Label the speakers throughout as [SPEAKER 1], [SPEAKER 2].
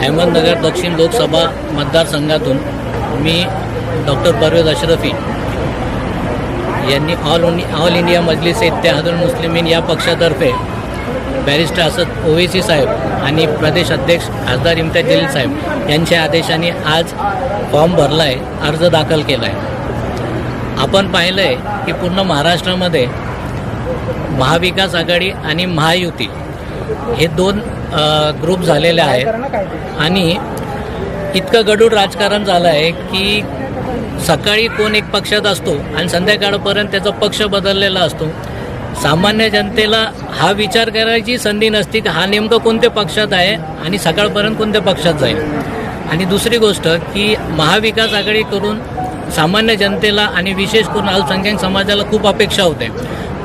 [SPEAKER 1] अहमदनगर दक्षिण लोकसभा मतदारसंघातून मी डॉक्टर परवेज अशरफी यांनी all all India Majlis Ittehadul Muslimeen या पक्षातर्फे बॅरिस्टर असद ओवेसी साहेब आणि प्रदेश अध्यक्ष खासदार इम्तियाज जलील साहेब यांच्या आदेशाने आज फॉर्म भरला आहे अर्ज दाखल केला आहे आपण पाहिलं आहे की पूर्ण महाराष्ट्रामध्ये महाविकास आघाडी आणि महायुती हे दोन ग्रुप झालेले आहेत. आणि इतकं गडूळ राजकारण झालं आहे की सकाळी कोण एक पक्षात असतो आणि संध्याकाळपर्यंत त्याचा पक्ष बदललेला असतो. सामान्य जनतेला हा विचार करायची संधी नसती की हा नेमकं कोणत्या पक्षात आहे आणि सकाळपर्यंत कोणत्या पक्षात जाईल. आणि दुसरी गोष्ट की महाविकास आघाडी करून सामान्य जनतेला आणि विशेष करून अल्पसंख्याक समाजाला खूप अपेक्षा होते.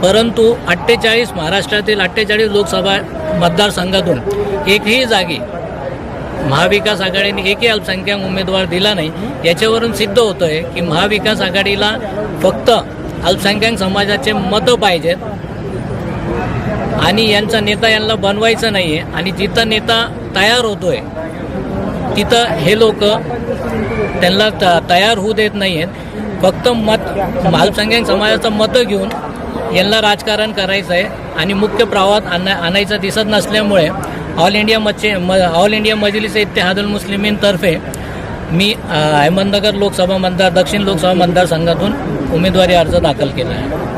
[SPEAKER 1] परंतु अठ्ठेचाळीस महाराष्ट्रातील अठ्ठेचाळीस लोकसभा मतदारसंघातून एकही जागी महाविकास आघाडीने एकही अल्पसंख्याक उमेदवार दिला नाही. याच्यावरून सिद्ध होतं आहे की महाविकास आघाडीला फक्त अल्पसंख्याक समाजाचे मतं पाहिजेत. आणि यांचा नेता यांना बनवायचं नाही आहे आणि जिथं नेता तयार होतोय तिथं हे लोक त्यांना त तयार होऊ देत नाही आहेत फक्त मत अल्पसंख्याक समाजाचं मतं घेऊन यांना राजकारण करायचं आहे आणि मुख्य प्रवाहात आणा आणायचं दिसत नसल्यामुळे ऑल इंडिया मच्छे म ऑल इंडिया मजलिस इत्तेहादुल मुस्लिमींतर्फे मी अहमदनगर लोकसभा मतदार दक्षिण लोकसभा मतदारसंघातून उमेदवारी अर्ज दाखल केला आहे.